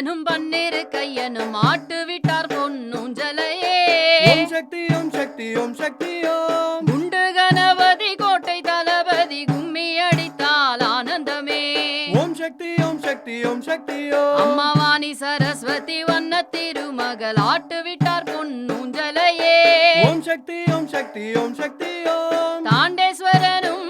பாவடராயனும் பன்னீரு கையனும் ஆட்டு விட்டார் பொன்னூஞ்சலையே. ஓம் சக்தி ஓம் சக்தி ஓம் சக்தி ஓம். குண்டு கணபதி கோட்டை தளபதி கும்மி அடித்தால் ஆனந்தமே. ஓம் சக்தி ஓம் சக்தி ஓம் சக்தி ஓம். அம்மாவாணி சரஸ்வதி வண்ண திருமகள் ஆட்டு விட்டார் ஓம் சக்தி ஓம் சக்தி ஓம் சக்தி ஓம். தாண்டேஸ்வரனும்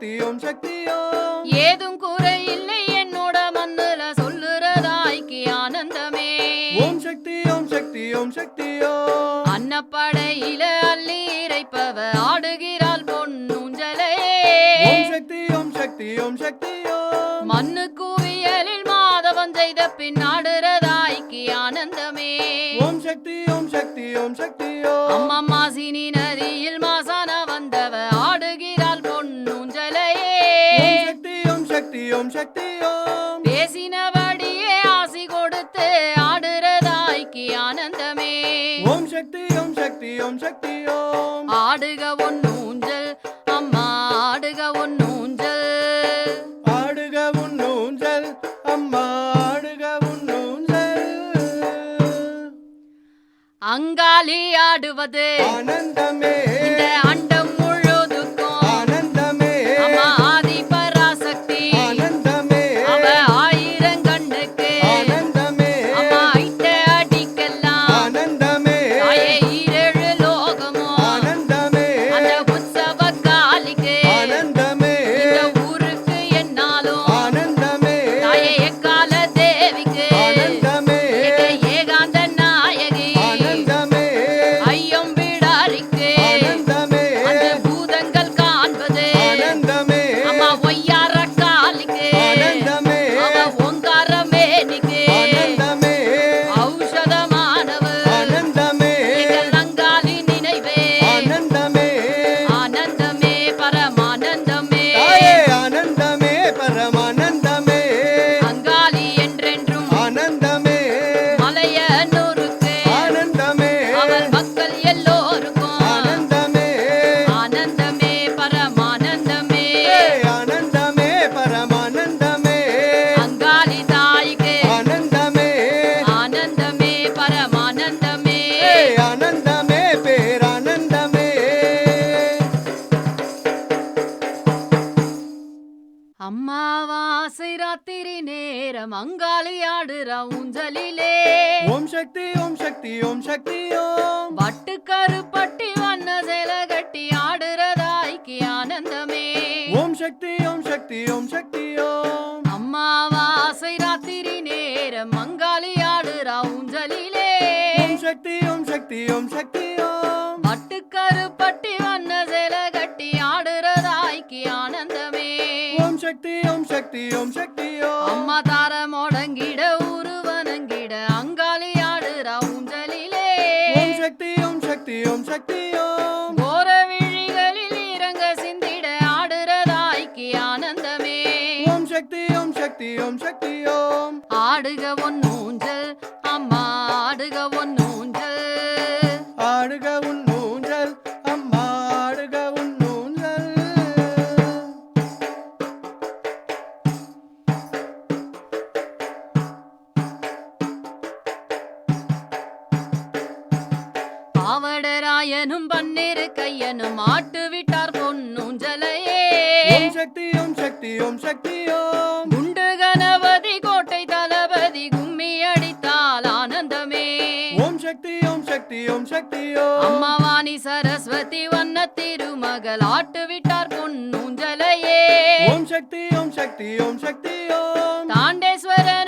சக்தி ஓம் சக்தி ஓம் ஏதும் குறையில்லை என்னோட மண்ணுல சொல்லுறதாய்க்கு ஆனந்தமே. ஓம் சக்தி ஓம் சக்தி ஓம் சக்தி ஓம் அன்னப்படையில அள்ளி இறைப்பவ ஆடுகிறாள் பொன்னூஞ்சலையே ஓம் சக்தி ஓம் சக்தி ஓம் சக்தி ஓம் மண்ணு குவியலில் மாதவன் செய்த பின் ஆடுறதாய்க்கு ஆனந்தமே. ஓம் சக்தி ஓம் சக்தி ஓம் சக்தி ஓம் அம்மா மாசினி நதியில் சக்தி ஓம் சக்தி ஓம் பேசினபடியே ஆசி கொடுத்து ஆடுறதாய்க்கு ஆனந்தமே. ஓம் சக்தி ஓம் சக்தி ஓம் சக்தி ஓம் ஆடுக ஒன்னூஞ்சல் அம்மா ஆடுக உன் ஊஞ்சல் அம்மா ஆடுக உன் ஊஞ்சல். அங்காளி ஆடுவது ஆனந்தமே. நேரம் அங்காளி ஆடுற ஊஞ்சலிலே ஓம் சக்தி ஓம் சக்தி ஓம் சக்தி ஓம் பட்டுக்கரு பட்டி வண்ண சேல கட்டி ஆடுறதாய்க்கு ஆனந்தமே ஓம் சக்தி ஓம் சக்தி ஓம் சக்தி ஓம் அம்மாவாசை ராத்திரி நேரம் அங்காளி ஆடுற ஊஞ்சலிலே சக்தி ஓம் சக்தி ஓம் பட்டுக்கரு பட்டி வண்ண சேல கட்டி ஆடுறதாய்க்கு ஆனந்தமே ஓம் சக்தி ஓம் சக்தி ஓம் சக்தி ஓம் அம்மா சக்தி ஓம் சக்தி ஓம். ஆடுக ஒன்னூஞ்சல் அம்மா ஆடுக ஒன்னூஞ்சல் ஆடுக உன் ஊஞ்சல் அம்மா ஆடுக உன் ஊஞ்சல். பாவடராயனும் பன்னிரு கையனும் ஆட்டு சக்தி ஓம் சக்தி ஓம் சக்தி ஓம். குண்டு கணபதி கோட்டை தளபதி கும்மி அடித்தால் ஆனந்தமே. ஓம் சக்தி ஓம் சக்தி ஓம் சக்தி ஓம். அம்மாவாணி சரஸ்வதி வண்ண திருமகள் ஆட்டு விட்டார் பொன்னூஞ்சலையே. ஓம் சக்தி ஓம் சக்தி ஓம் சக்தி ஓம். தாண்டேஸ்வரனும்